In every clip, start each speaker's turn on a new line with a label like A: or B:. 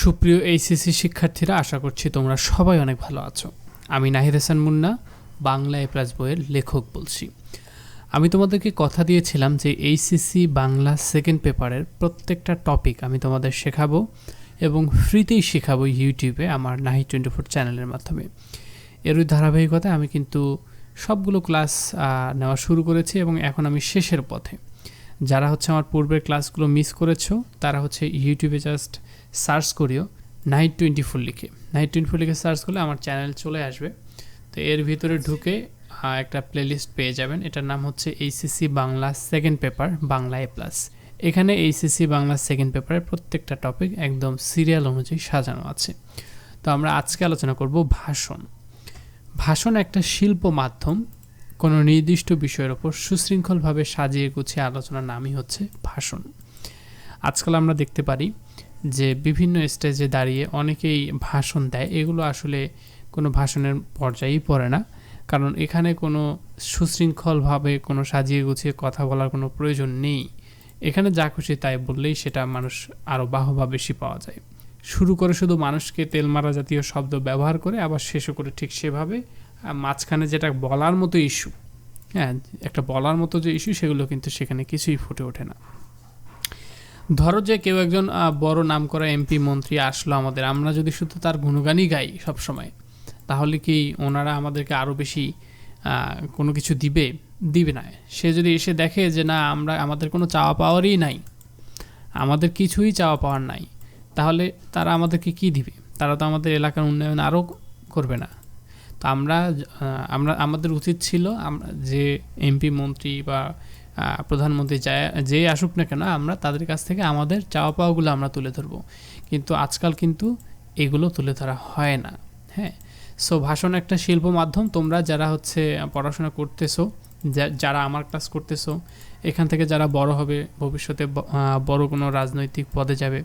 A: সুপ্রিয় এইচএসসি শিক্ষার্থীরা, আশা করছি তোমরা সবাই অনেক ভালো আছো। আমি নাহিদ হাসান মুন্না, বাংলা এ প্লাস বইয়ের লেখক বলছি। আমি তোমাদেরকে কথা দিয়েছিলাম যে এইচএসসি বাংলা সেকেন্ড পেপারের প্রত্যেকটা টপিক আমি তোমাদের শেখাবো এবং ফ্রিতেই শেখাবো ইউটিউবে আমার নাহি টোয়েন্টি ফোর চ্যানেলের মাধ্যমে। এরই ধারাবাহিকতায় আমি কিন্তু সবগুলো ক্লাস নেওয়া শুরু করেছি এবং এখন আমি শেষের পথে। যারা হচ্ছে আমার পূর্বের ক্লাসগুলো মিস করেছ, তারা হচ্ছে ইউটিউবে জাস্ট সার্চ করিও। নাইট টোয়েন্টি ফোর লিখে। নাইট টোয়েন্টি ফোর লিখে সার্চ করলে আমার চ্যানেল চলে আসবে। তো এর ভিতরে ঢুকে একটা প্লেলিস্ট পেয়ে যাবেন। এটার নাম হচ্ছে HSC Bangla second paper Bangla A plus এখানে এইচএসসি বাংলা সেকেন্ড পেপারের প্রত্যেকটা টপিক একদম সিরিয়াল অনুযায়ী সাজানো আছে। তো আমরা আজকে আলোচনা করব ভাষণ। ভাষণ একটা শিল্প মাধ্যম। কোনো নির্দিষ্ট বিষয়ের ওপর সুশৃঙ্খলভাবে সাজিয়ে গুছিয়ে আলোচনার নামই হচ্ছে ভাষণ। আজকাল আমরা দেখতে পারি যে বিভিন্ন স্টেজে দাঁড়িয়ে অনেকেই ভাষণ দেয়, এগুলো আসলে কোনো ভাষণের পর্যায়েই পড়ে না। কারণ এখানে কোনো সুশৃঙ্খলভাবে, কোনো সাজিয়ে গুছিয়ে কথা বলার কোনো প্রয়োজন নেই। এখানে যা খুশি তাই বললেই সেটা মানুষ আরও বাহবা বেশি পাওয়া যায়। শুরু করে শুধু মানুষকে তেল মারা জাতীয় শব্দ ব্যবহার করে, আবার শেষও করে ঠিক সেভাবে মাঝখানে যেটা বলার মতো ইস্যু হ্যাঁ একটা বলার মতো যে ইস্যু সেগুলো কিন্তু সেখানে কিছুই ফুটে ওঠে না। ধরো যে কেউ একজন বড় নাম করা এমপি মন্ত্রী আসলো আমাদের, আমরা যদি শুধু তার গুণগানই গাই সব সময় তাহলে কি ওনারা আমাদেরকে আরও বেশি কোনো কিছু দিবে? দিবে না। সে যদি এসে দেখে যে না, আমরা, আমাদের কোনো চাওয়া পাওয়ারই নাই, আমাদের কিছুই চাওয়া পাওয়ার নাই, তাহলে তারা আমাদেরকে কি দিবে? তারা তো আমাদের এলাকার উন্নয়ন আরও করবে না। তো আমরা আমরা, আমাদের উচিত ছিল আমরা যে এমপি মন্ত্রী বা প্রধানমন্ত্রী যা আসুক না কেন, আমরা তাদের কাছ থেকে আমাদের চাওয়া পাওয়াগুলো আমরা তুলে ধরবো। কিন্তু আজকাল কিন্তু এগুলো তুলে ধরা হয় না হ্যাঁ? সো ভাষণ একটা শিল্প মাধ্যম, তোমরা যারা হচ্ছে পড়াশোনা করতেছো যারা আমার ক্লাস করতেছো, এখান থেকে যারা বড় হবে, ভবিষ্যতে বড় কোনো রাজনৈতিক পদে যাবে,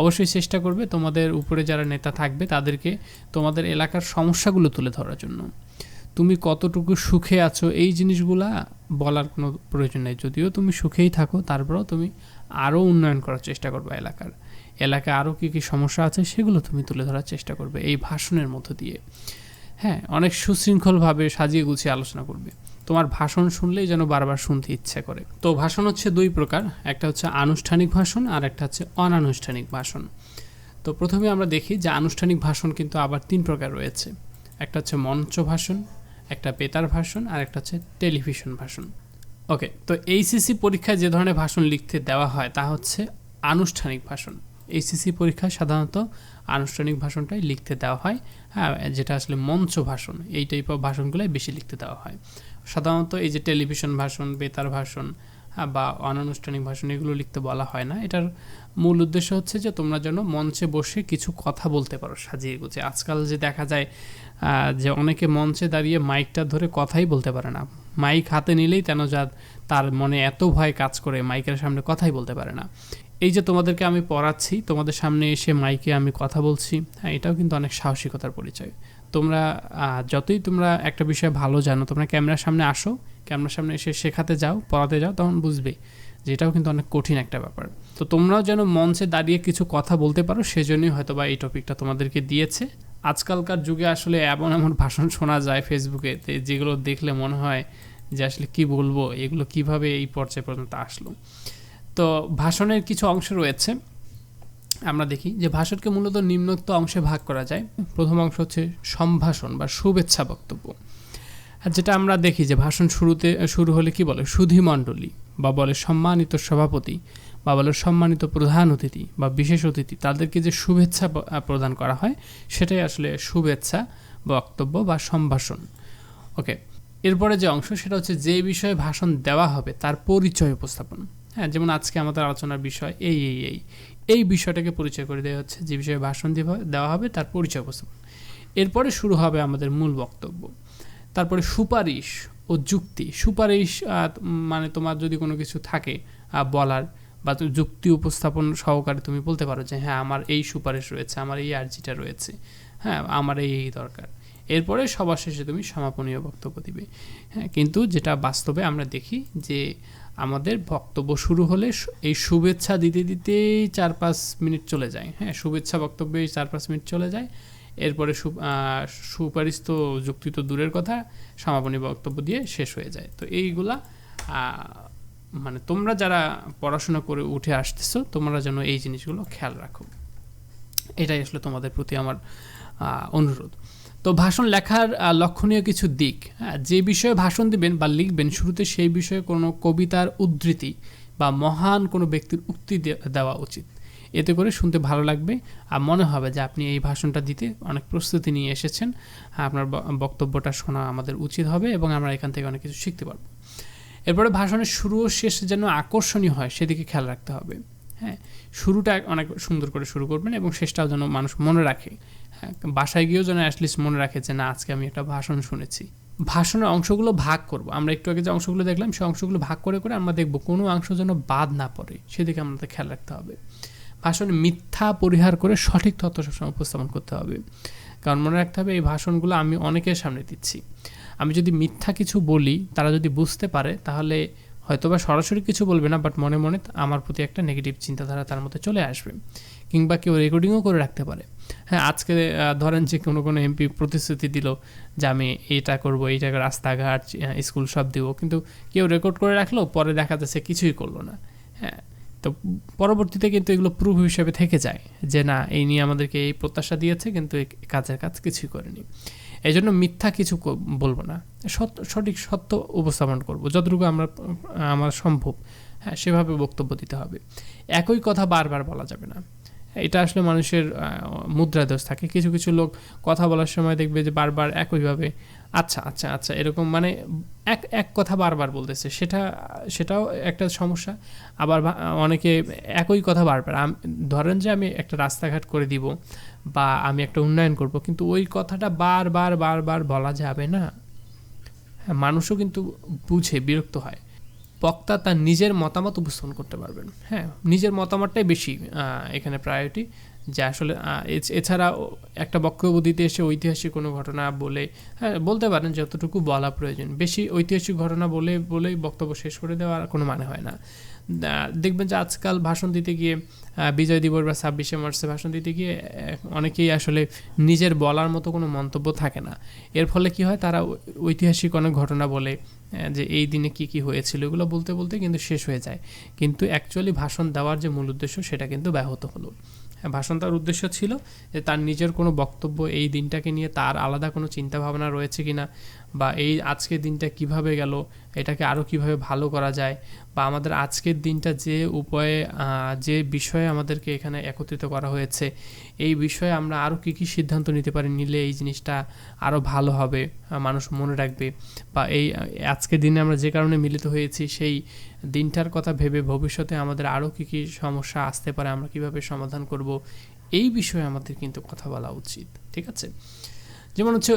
A: অবশ্যই চেষ্টা করবে তোমাদের উপরে যারা নেতা থাকবে, তাদেরকে তোমাদের এলাকার সমস্যাগুলো তুলে ধরার জন্য। তুমি কতটুকু সুখে আছো, এই জিনিসগুলা বলার কোনো প্রয়োজন নেই। যদিও তুমি সুখেই থাকো, তারপরেও তুমি আরও উন্নয়ন করার চেষ্টা করবে এলাকার। এলাকায় আরও কী কী সমস্যা আছে, সেগুলো তুমি তুলে ধরার চেষ্টা করবে এই ভাষণের মধ্য দিয়ে। হ্যাঁ অনেক সুশৃঙ্খলভাবে সাজিয়ে গুছিয়ে আলোচনা করবে। তোমার ভাষণ শুনলেই যেন বারবার শুনতে ইচ্ছে করে। তো ভাষণ হচ্ছে দুই প্রকার, একটা হচ্ছে আনুষ্ঠানিক ভাষণ আর একটা হচ্ছে অনানুষ্ঠানিক ভাষণ। তো প্রথমে আমরা দেখি যে আনুষ্ঠানিক ভাষণ কিন্তু আবার তিন প্রকার রয়েছে। একটা হচ্ছে মঞ্চ ভাষণ একটা বেতার ভাষণ আর একটা হচ্ছে টেলিভিশন ভাষণ ওকে, তো এইসিসি পরীক্ষায় যে ধরনের ভাষণ লিখতে দেওয়া হয় তা হচ্ছে আনুষ্ঠানিক ভাষণ এইচএসসি পরীক্ষায় সাধারণত আনুষ্ঠানিক ভাষণটাই লিখতে দেওয়া হয় হ্যাঁ যেটা আসলে মঞ্চ ভাষণ এই টাইপ অফ ভাষণগুলোই বেশি লিখতে দেওয়া হয়। সাধারণত এই যে টেলিভিশন ভাষণ বেতার ভাষণ বা অনানুষ্ঠানিক ভাষণ এগুলো লিখতে বলা হয় না। এটার মূল উদ্দেশ্য হচ্ছে যে তোমরা যেন মঞ্চে বসে কিছু কথা বলতে পারো, সাজিয়ে গুছিয়ে। আজকাল যে দেখা যায় যে অনেকে মঞ্চে দাঁড়িয়ে মাইকটা ধরে কথাই বলতে পারে না। মাইক হাতে নিলেই তেন যা তার মনে এত ভয় কাজ করে, মাইকের সামনে কথাই বলতে পারে না। এই যে তোমাদেরকে আমি পড়াচ্ছি, তোমাদের সামনে এসে মাইকে আমি কথা বলছি হ্যাঁ এটাও কিন্তু অনেক সাহসিকতার পরিচয়। তোমরা যতই তোমরা একটা বিষয় ভালো জানো, তোমরা ক্যামেরার সামনে আসো ক্যামেরার সামনে এসে শেখাতে যাও, পড়াতে যাও, তখন বুঝবে যে এটাও কিন্তু অনেক কঠিন একটা ব্যাপার। তো তোমরাও যেন মঞ্চে দাঁড়িয়ে কিছু কথা বলতে পারো, সেজন্যই হয়তো বা এই টপিকটা তোমাদেরকে দিয়েছে। আজকালকার যুগে আসলে এমন এমন ভাষণ শোনা যায় ফেসবুকে যেগুলো দেখলে মনে হয় যে আসলে কি বলব, এগুলো কীভাবে এই পর্যায়ে পর্যন্ত আসলো। তো ভাষণের কিছু অংশ রয়েছে, আমরা দেখি যে ভাষণকে মূলত নিম্নোক্ত অংশে ভাগ করা যায়। প্রথম অংশ হচ্ছে সম্ভাষণ বা শুভেচ্ছা বক্তব্য। আর যেটা আমরা দেখি যে ভাষণ শুরুতে শুরু হলে কি বলে? সুধীমণ্ডলী বা বলে সম্মানিত সভাপতি বা বলে সম্মানিত প্রধান অতিথি বা বিশেষ অতিথি, তাদেরকে যে শুভেচ্ছা প্রদান করা হয়, সেটাই আসলে শুভেচ্ছা, বক্তব্য বা সম্ভাষণ। ওকে, এরপরে যে অংশ সেটা হচ্ছে যে বিষয়ে ভাষণ দেওয়া হবে, তার পরিচয় উপস্থাপন। হ্যাঁ যেমন আজকে আমাদের আলোচনার বিষয় এই এই এই। এই বিষয়টাকে পরিচয় করে দেওয়া হচ্ছে, যে বিষয়ে ভাষণ দেওয়া হবে, তার পরিচয় উপস্থাপন। এরপরে শুরু হবে আমাদের মূল বক্তব্য। তারপরে সুপারিশ ও যুক্তি। সুপারিশ মানে তোমার যদি কোনো কিছু থাকে বলার বা তুমি যুক্তি উপস্থাপন সহকারে তুমি বলতে পারো যে হ্যাঁ আমার এই সুপারিশ রয়েছে, আমার এই আর্জিটা রয়েছে। হ্যাঁ আমার এই এই দরকার। এরপরে সবার শেষে তুমি সমাপনীয় বক্তব্য দিবে। হ্যাঁ কিন্তু যেটা বাস্তবে আমরা দেখি যে, আমাদের বক্তব্য শুরু হলে এই শুভেচ্ছা দিতে দিতেই চার পাঁচ মিনিট চলে যায়। হ্যাঁ শুভেচ্ছা বক্তব্যে চার পাঁচ মিনিট চলে যায়। এরপরে সুপারিশ তো যুক্তি তো দূরের কথা, সমাপনী বক্তব্য দিয়ে শেষ হয়ে যায়। তো এইগুলা মানে তোমরা যারা পড়াশোনা করে উঠে আসতেছো, তোমরা যেন এই জিনিসগুলো খেয়াল রাখো। এটাই আসলে তোমাদের প্রতি আমার অনুরোধ। তো ভাষণ লেখার লক্ষণীয় কিছু দিক হ্যাঁ যে বিষয়ে ভাষণ দিবেন বা লিখবেন, শুরুতে সেই বিষয়ে কোনো কবিতার উদ্ধৃতি বা মহান কোনো ব্যক্তির উক্তি দেওয়া উচিত। এতে করে শুনতে ভালো লাগবে। আর মনে হবে যে আপনি এই ভাষণটা দিতে অনেক প্রস্তুতি নিয়ে এসেছেন। আপনার বক্তব্যটা শোনা আমাদের উচিত হবে এবং আমরা এখান থেকে অনেক কিছু শিখতে পারব। এরপরে ভাষণের শুরু ও শেষ যেন আকর্ষণীয় হয় সেদিকে খেয়াল রাখতে হবে। হ্যাঁ শুরুটা অনেক সুন্দর করে শুরু করবেন এবং শেষটাও যেন মানুষ মনে রাখে। হ্যাঁ বাসায় গিয়েও যেন অ্যাটলিস্ট মনে রাখে যে না, আজকে আমি একটা ভাষণ শুনেছি। ভাষণের অংশগুলো ভাগ করব। আমরা একটু আগে যে অংশগুলো দেখলাম সেই অংশগুলো ভাগ করে করে আমরা দেখব কোনো অংশ যেন বাদ না পড়ে। সেদিকে আমাদের খেয়াল রাখতে হবে। ভাষণে মিথ্যা পরিহার করে সঠিক তথ্য সবসময় উপস্থাপন করতে হবে। কারণ মনে রাখতে হবে, এই ভাষণগুলো আমি অনেকের সামনে দিচ্ছি। আমি যদি মিথ্যা কিছু বলি, তারা যদি বুঝতে পারে, তাহলে হয়তোবা সরাসরি কিছু বলবে না, বাট মনে মনে আমার প্রতি একটা নেগেটিভ চিন্তাধারা তার মধ্যে চলে আসবে। কিংবা কেউ রেকর্ডিংও করে রাখতে পারে। হ্যাঁ আজকে ধরেন যে কোনো কোনো এমপি প্রতিশ্রুতি দিল যে আমি এইটা করব, এইটা রাস্তাঘাট স্কুল সব দিব। কিন্তু কেউ রেকর্ড করে রাখল, পরে দেখা যাচ্ছে কিছুই করল না। হ্যাঁ তো পরবর্তীতে কিন্তু এগুলো প্রুফ হিসেবে থেকে যায় যে না, এই নিয়ে আমাদেরকে এই প্রত্যাশা দিয়েছে, কিন্তু কাজের কাজ কিছুই করেনি। এই জন্য মিথ্যা কিছু বলব না। সঠিক সত্য উপস্থাপন করব। যতটুকু আমরা, আমার সম্ভব হ্যাঁ সেভাবে বক্তব্য দিতে হবে। একই কথা বারবার বলা যাবে না। এটা আসলে মানুষের মুদ্রা দোষ থাকে। কিছু কিছু লোক কথা বলার সময় দেখবে যে বারবার একইভাবে আচ্ছা আচ্ছা আচ্ছা এরকম মানে এক এক কথা বারবার বলতেছে। সেটা, সেটাও একটা সমস্যা। আবার অনেকে একই কথা বারবার ধরেন যে আমি একটা রাস্তাঘাট করে দিব বা আমি একটা উন্নয়ন করব, কিন্তু ওই কথাটা বারবার বারবার বলা যাবে না। হ্যাঁ মানুষও কিন্তু বুঝে, বিরক্ত হয়। বক্তা তার নিজের মতামত উপস্থাপন করতে পারবেন। হ্যাঁ নিজের মতামতটাই বেশি এখানে প্রায়োরিটি যে আসলে এছাড়া একটা বক্তব্য দিতে এসে ঐতিহাসিক কোনো ঘটনা বলে হ্যাঁ বলতে পারেন যতটুকু বলা প্রয়োজন। বেশি ঐতিহাসিক ঘটনা বলে, বলেই বক্তব্য শেষ করে দেওয়ার কোনো মানে হয় না। দেখবেন যে আজকাল ভাষণ দিতে গিয়ে বিজয় দিবস বা ছাব্বিশে মার্চে ভাষণ দিতে গিয়ে অনেকেই আসলে নিজের বলার মতো কোনো মন্তব্য থাকে না। এর ফলে কি হয়, তারা ঐতিহাসিক অনেক ঘটনা বলে যে এই দিনে কি কি হয়েছিল, এগুলো বলতে বলতে কিন্তু শেষ হয়ে যায়। কিন্তু অ্যাকচুয়ালি ভাষণ দেওয়ার যে মূল উদ্দেশ্য, সেটা কিন্তু ব্যাহত হলো। ভাষণ তার উদ্দেশ্য ছিল যে তার নিজের কোনো বক্তব্য এই দিনটাকে নিয়ে তার আলাদা কোনো চিন্তাভাবনা রয়েছে কি কিনা বা এই আজকের দিনটা কীভাবে গেল, এটাকে আরও কীভাবে ভালো করা যায়, বা আমাদের আজকের দিনটা যে উপায়ে যে বিষয়ে আমাদেরকে এখানে একত্রিত করা হয়েছে, এই বিষয়ে আমরা আরও কী কী সিদ্ধান্ত নিতে পারি নিলে এই জিনিসটা আরও ভালো হবে মানুষ মনে রাখবে, বা এই আজকের দিনে আমরা যে কারণে মিলিত হয়েছি, সেই দিনটার কথা ভেবে ভবিষ্যতে আমাদের আরও কী কী সমস্যা আসতে পারে, আমরা কীভাবে সমাধান করব, এই বিষয়ে আমাদের কিন্তু কথা বলা উচিত, ঠিক আছে? যেমন হচ্ছে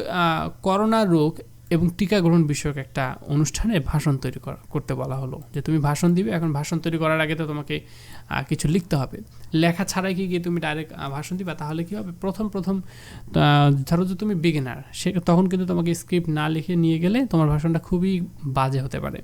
A: করোনা রোগ এবং টিকা গ্রহণ বিষয়ক একটা অনুষ্ঠানে ভাষণ তৈরি করা- করতে বলা হলো। যে তুমি ভাষণ দিবে, এখন ভাষণ তৈরি করার আগে তো তোমাকে কিছু লিখতে হবে। লেখা ছাড়াই কি গিয়ে তুমি ডাইরেক্ট ভাষণ দিবে? তাহলে কী হবে? প্রথম প্রথম ধরো যে তুমি বিগিনার সে, তখন কিন্তু তোমাকে স্ক্রিপ্ট না লিখে নিয়ে গেলে তোমার ভাষণটা খুবই বাজে হতে পারে।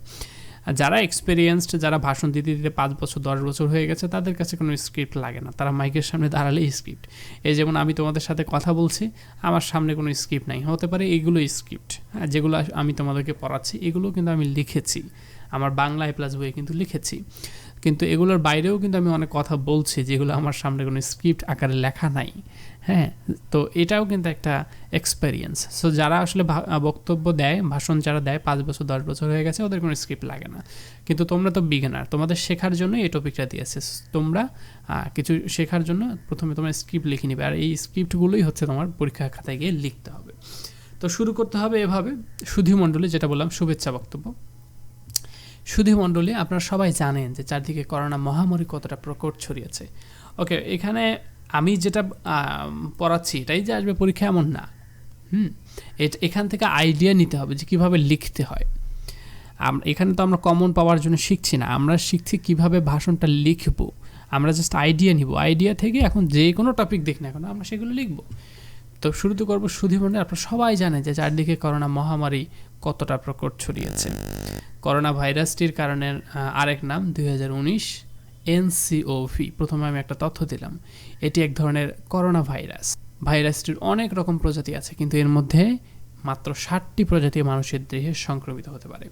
A: যারা এক্সপিরিয়েন্সড যারা ভাষণ দিতে দিতে পাঁচ বছর, দশ বছর হয়ে গেছে, তাদের কাছে কোনো স্ক্রিপ্ট লাগে না। তারা মাইকের সামনে দাঁড়ালেই স্ক্রিপ্ট এই যেমন আমি তোমাদের সাথে কথা বলছি, আমার সামনে কোনো স্ক্রিপ্ট নাই। হতে পারে এগুলো স্ক্রিপ্ট হ্যাঁ যেগুলো আমি তোমাদেরকে পড়াচ্ছি, এগুলো কিন্তু আমি লিখেছি। আমার বাংলায় প্লাস বইয়ে কিন্তু লিখেছি। কিন্তু এগুলোর বাইরেও কিন্তু আমি অনেক কথা বলছি যেগুলো আমার সামনে কোনো স্ক্রিপ্ট আকারে লেখা নাই। হ্যাঁ তো এটাও কিন্তু একটা এক্সপেরিয়েন্স সো যারা আসলে বক্তব্য দেয়, ভাষণ যারা দেয়, পাঁচ বছর, দশ বছর হয়ে গেছে, ওদের কোনো স্ক্রিপ্ট লাগে না। কিন্তু তোমরা তো বিগিনার তোমাদের শেখার জন্য এই টপিকটা দিয়েছে। তোমরা কিছু শেখার জন্য প্রথমে তোমার স্ক্রিপ্ট লিখে নিবে। আর এই স্ক্রিপ্টগুলোই হচ্ছে তোমার পরীক্ষা খাতায় গিয়ে লিখতে হবে। তো শুরু করতে হবে এভাবে। সুধীমণ্ডলী যেটা বললাম, শুভেচ্ছা বক্তব্য। সুধীমণ্ডলী আপনারা সবাই জানেন যে চারদিকে করোনা মহামারী কতটা প্রকট ছড়িয়েছে। ওকে, এখানে আমি যেটা পড়াচ্ছি এটাই যে আসবে পরীক্ষা এমন না। হুম এখান থেকে আইডিয়া নিতে হবে যে কীভাবে লিখতে হয়। এখানে তো আমরা কমন পাওয়ার জন্য শিখছি না। আমরা শিখছি কীভাবে ভাষণটা লিখব। আমরা জাস্ট আইডিয়া নিব। আইডিয়া থেকে এখন যে কোনো টপিক দেখ না এখন আমরা সেগুলো লিখব। তো শুরুতে করব সুধীমণ্ডে আপনারা সবাই জানে যে চারদিকে করোনা মহামারী কতটা প্রকট ছড়িয়েছে। করোনা ভাইরাসটির কারণে আরেক নাম, দুই হাজার উনিশ এনসিওভি প্রথমে আমি একটা তথ্য দিলাম, এটি এক ধরনের করোনা ভাইরাস। ভাইরাসটির অনেক রকম প্রজাতি আছে, কিন্তু এর মধ্যে মাত্র ষাটটি প্রজাতি মানুষের দেহে সংক্রমিত হতে পারে।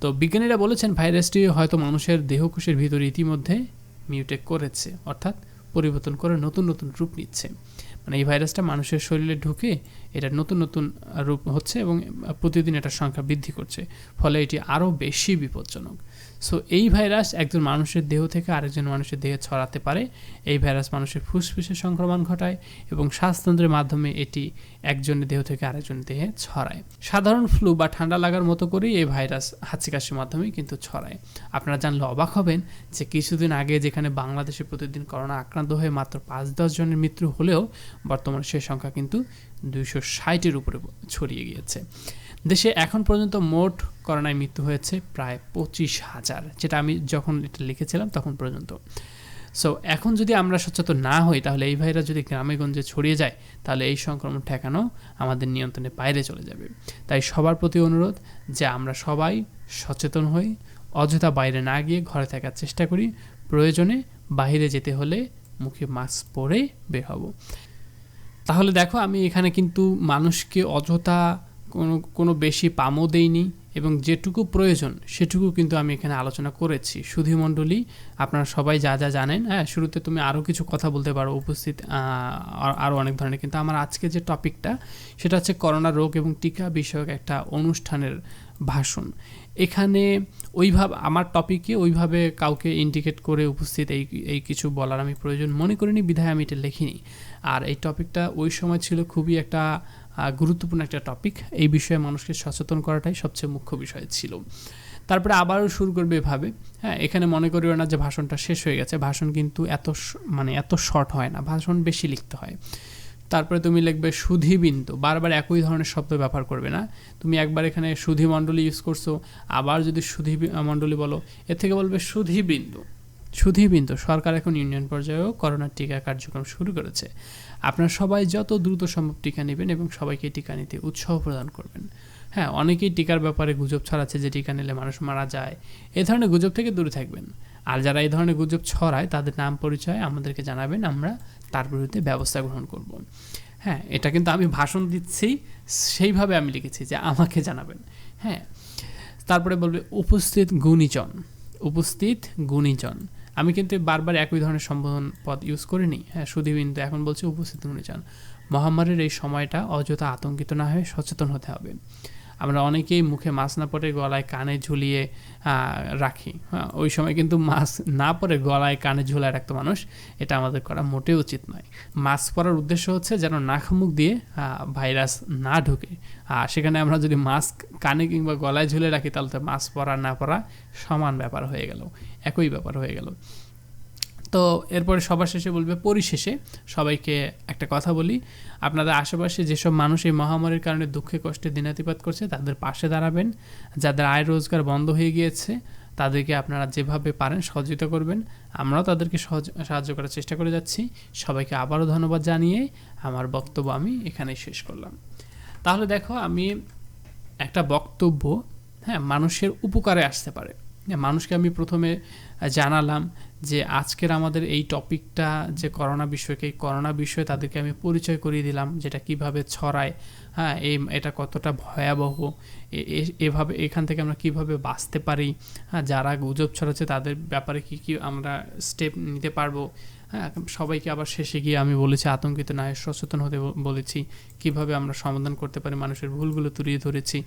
A: তো বিজ্ঞানীরা বলেছেন ভাইরাসটি হয়তো মানুষের দেহকোষের ভিতরে ইতিমধ্যে মিউটেক করেছে, অর্থাৎ পরিবর্তন করে নতুন নতুন রূপ নিচ্ছে। মানে এই ভাইরাসটা মানুষের শরীরে ঢুকে এটা নতুন নতুন রূপ হচ্ছে এবং প্রতিদিন এটার সংখ্যা বৃদ্ধি করছে। ফলে এটি আরও বেশি বিপজ্জনক। সো এই ভাইরাস একজন মানুষের দেহ থেকে আরেকজন মানুষের দেহে ছড়াতে পারে। এই ভাইরাস মানুষের ফুসফুসে সংক্রমণ ঘটায় এবং শ্বাসতন্ত্রের মাধ্যমে এটি একজনের দেহ থেকে আরেকজনের দেহে ছড়ায়। সাধারণ ফ্লু বা ঠান্ডা লাগার মতো করেই এই ভাইরাস হাঁচি কাশির মাধ্যমে কিন্তু ছড়ায়। আপনারা জানলে অবাক হবেন যে কিছুদিন আগে যেখানে বাংলাদেশে প্রতিদিন করোনা আক্রান্ত হয়ে মাত্র পাঁচ দশ জনের মৃত্যু হলেও বর্তমানে সেই সংখ্যা কিন্তু দুইশো ষাটের উপরে ছড়িয়ে গিয়েছে। দেশে এখন পর্যন্ত মোট করোনায় মৃত্যু হয়েছে প্রায় পঁচিশ হাজার, যেটা আমি যখন এটা লিখেছিলাম তখন পর্যন্ত। সো এখন যদি আমরা সচেতন না হই, তাহলে এই ভাইরাস যদি গ্রামে গঞ্জে ছড়িয়ে যায়, তাহলে এই সংক্রমণ ঠেকানো আমাদের নিয়ন্ত্রণের বাইরে চলে যাবে। তাই সবার প্রতি অনুরোধ যে আমরা সবাই সচেতন হই, অযথা বাইরে না গিয়ে ঘরে থাকার চেষ্টা করি, প্রয়োজনে বাইরে যেতে হলে মুখে মাস্ক পরে বের হব। তাহলে দেখো, আমি এখানে কিন্তু মানুষকে অযথা কোনো কোনো বেশি পামও দেইনি এবং যেটুকু প্রয়োজন সেটুকু কিন্তু আমি এখানে আলোচনা করেছি। সুধীমণ্ডলী আপনারা সবাই যা যা জানেন। হ্যাঁ শুরুতে তুমি আরও কিছু কথা বলতে পারো, উপস্থিত আরও অনেক ধরনের। কিন্তু আমার আজকে যে টপিকটা, সেটা হচ্ছে করোনা রোগ এবং টিকা বিষয়ক একটা অনুষ্ঠানের ভাষণ। এখানে ওইভাবে, আমার টপিকে ওইভাবে কাউকে ইন্ডিকেট করে উপস্থিত এই এই কিছু বলার আমি প্রয়োজন মনে করিনি, বিধায় আমি এটা লিখিনি। আর এই টপিকটা ওই সময় ছিল খুবই একটা গুরুত্বপূর্ণ একটা টপিক এই বিষয়ে মানুষকে সচেতন করাটাই সবচেয়ে মুখ্য বিষয় ছিল। তারপরে আবারও শুরু করবে এভাবে। হ্যাঁ এখানে মনে করিও না যে ভাষণটা শেষ হয়ে গেছে। ভাষণ কিন্তু এত মানে এত শর্ট হয় না। ভাষণ বেশি লিখতে হয়। তারপরে তুমি লিখবে সুধিবিন্দু। বারবার একই ধরনের শব্দ ব্যবহার করবে না। তুমি একবার এখানে সুধি মণ্ডলী ইউজ করছ। আবার যদি সুধি মণ্ডলী বলো, এর থেকে বলবে সুধিবিন্দু। সুধীবিন্দু সরকার এখন ইউনিয়ন পর্যায়েও করোনার টিকা কার্যক্রম শুরু করেছে। আপনারা সবাই যত দ্রুত সম্ভব টিকা নেবেন এবং সবাইকে টিকা নিতে উৎসাহ প্রদান করবেন। হ্যাঁ অনেকেই টিকার ব্যাপারে গুজব ছড়াচ্ছে যে টিকা নিলে মানুষ মারা যায়। এ ধরনের গুজব থেকে দূরে থাকবেন। আর যারা এই ধরনের গুজব ছড়ায়, তাদের নাম পরিচয় আমাদেরকে জানাবেন, আমরা তার বিরুদ্ধে ব্যবস্থা গ্রহণ করব। হ্যাঁ এটা কিন্তু আমি ভাষণ দিচ্ছি, সেইভাবে আমি লিখেছি যে আমাকে জানাবেন। হ্যাঁ তারপরে বলবে, উপস্থিত গুণীজন উপস্থিত গুণীজন। আমি কিন্তু বারবার একই ধরনের সম্বোধন পদ ইউজ করিনি। হ্যাঁ সুধীবিন্দু এখন বলছি, উপস্থিত গুণীজন মহামারীর এই সময়টা অযথা আতঙ্কিত না হয়ে সচেতন হতে হবে। আমরা অনেকেই মুখে মাছ না পরে গলায় কানে ঝুলিয়ে রাখি। হ্যাঁ ওই সময় কিন্তু মাছ না পরে গলায় কানে ঝুলায় রাখতো মানুষ। এটা আমাদের করা মোটেও উচিত নয়। মাস্ক পরার উদ্দেশ্য হচ্ছে যেন নাক মুখ দিয়ে ভাইরাস না ঢুকে। আর সেখানে আমরা যদি মাস্ক কানে কিংবা গলায় ঝুলে রাখি, তাহলে তো মাস্ক পরা না পরা সমান ব্যাপার হয়ে গেল। একই ব্যাপার হয়ে গেল। তো এরপরে সবার শেষে বলবে, পরিশেষে সবাইকে একটা কথা বলি। আপনাদের আশেপাশে যেসব মানুষ এই মহামারীর কারণে দুঃখে, কষ্টে দিনাতিপাত করছে, তাদের পাশে দাঁড়াবেন। যাদের আয় রোজগার বন্ধ হয়ে গিয়েছে, তাদেরকে আপনারা যেভাবে পারেন সহযোগিতা করবেন। আমরাও তাদেরকে সহজ, সাহায্য করার চেষ্টা করে যাচ্ছি। সবাইকে আবারও ধন্যবাদ জানিয়ে আমার বক্তব্য আমি এখানেই শেষ করলাম। তাহলে দেখো, আমি একটা বক্তব্য হ্যাঁ মানুষের উপকারে আসতে পারে। মানুষকে আমি প্রথমে জানালাম যে আজকের আমাদের এই টপিকটা যে করোনা বিষয়কে, এই করোনা বিষয়ে তাদেরকে আমি পরিচয় করিয়ে দিলাম যেটা কীভাবে ছড়ায় হ্যাঁ এই, এটা কতটা ভয়াবহ এভাবে, এখান থেকে আমরা কীভাবে বাঁচতে পারি হ্যাঁ যারা গুজব ছড়াচ্ছে তাদের ব্যাপারে কি কি আমরা স্টেপ নিতে পারব হ্যাঁ সবাইকে আবার শেষে গিয়ে আমি বলেছি, আতঙ্কিত না, সচেতন হতে বলেছি, কীভাবে আমরা সমাধান করতে পারি মানুষের ভুলগুলো তুলিয়ে ধরেছি।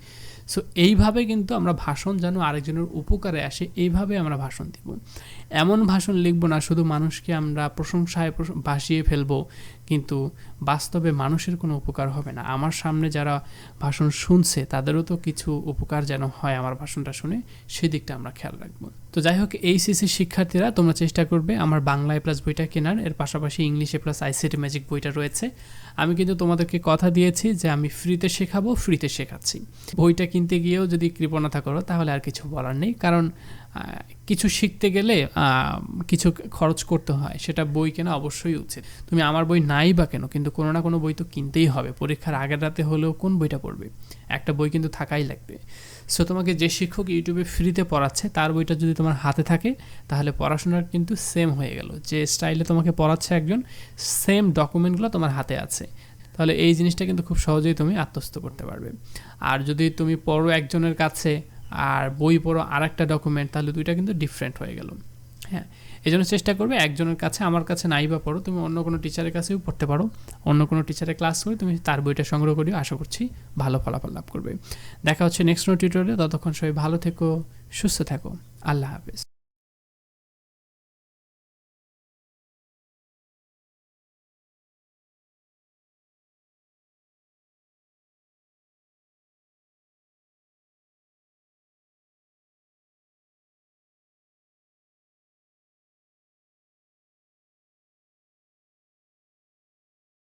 A: সো এইভাবে কিন্তু আমরা ভাষণ যেন আরেকজনের উপকারে আসে, এইভাবে আমরা ভাষণ দিব। এমন ভাষণ লিখব না, শুধু মানুষকে আমরা প্রশংসায় ভাসিয়ে ফেলব কিন্তু বাস্তবে মানুষের কোনো উপকার হবে না। আমার সামনে যারা ভাষণ শুনছে, তাদেরও তো কিছু উপকার যেন হয় আমার ভাষণটা শুনে সেদিকটা আমরা খেয়াল রাখব। তো যাই হোক এইচএসসি শিক্ষার্থীরা, তোমরা চেষ্টা করবে আমার বাংলায় প্লাস বইটা কেনার। এর পাশাপাশি ইংলিশে প্লাস আইসিটি ম্যাজিক বইটা রয়েছে। আমি কিন্তু তোমাদেরকে কথা দিয়েছি যে আমি ফ্রিতে শেখাবো ফ্রিতে শেখাচ্ছি। বইটা কিনতে গিয়েও যদি কৃপণতা করো, তাহলে আর কিছু বলার নেই। কারণ কিছু শিখতে গেলে কিছু খরচ করতে হয়, সেটা বই কেনা অবশ্যই উচিত। তুমি আমার বই নাই বা কেন, কিন্তু কোনো না কোনো বই তো কিনতেই হবে। পরীক্ষার আগের রাতে হলেও কোন বইটা পড়বে? একটা বই কিন্তু থাকাই লাগবে। সো তোমাকে যে শিক্ষক ইউটিউবে ফ্রিতে পড়াচ্ছে, তার বইটা যদি তোমার হাতে থাকে, তাহলে পড়াশোনার কিন্তু সেম হয়ে গেল। যে স্টাইলে তোমাকে পড়াচ্ছে একজন সেম ডকুমেন্টগুলো তোমার হাতে আছে। তাহলে এই জিনিসটা কিন্তু খুব সহজেই তুমি আত্মস্থ করতে পারবে। আর যদি তুমি পড়ো একজনের কাছে আর বই পড়ো আর একটা ডকুমেন্ট তাহলে দুইটা কিন্তু ডিফারেন্ট হয়ে গেল। হ্যাঁ এই জন্য চেষ্টা করবে একজনের কাছে, আমার কাছে নাই বা পড়ো, তুমি অন্য কোনো টিচারের কাছেও পড়তে পারো। অন্য কোনো টিচারের ক্লাস করে তুমি তার বইটা সংগ্রহ করিও, আশা করছি ভালো ফলাফল লাভ করবে। দেখা হচ্ছে নেক্সট নো টিউটোরিয়ালে ততক্ষণ সবাই ভালো থেকো, সুস্থ থাকো। আল্লাহ হাফেজ।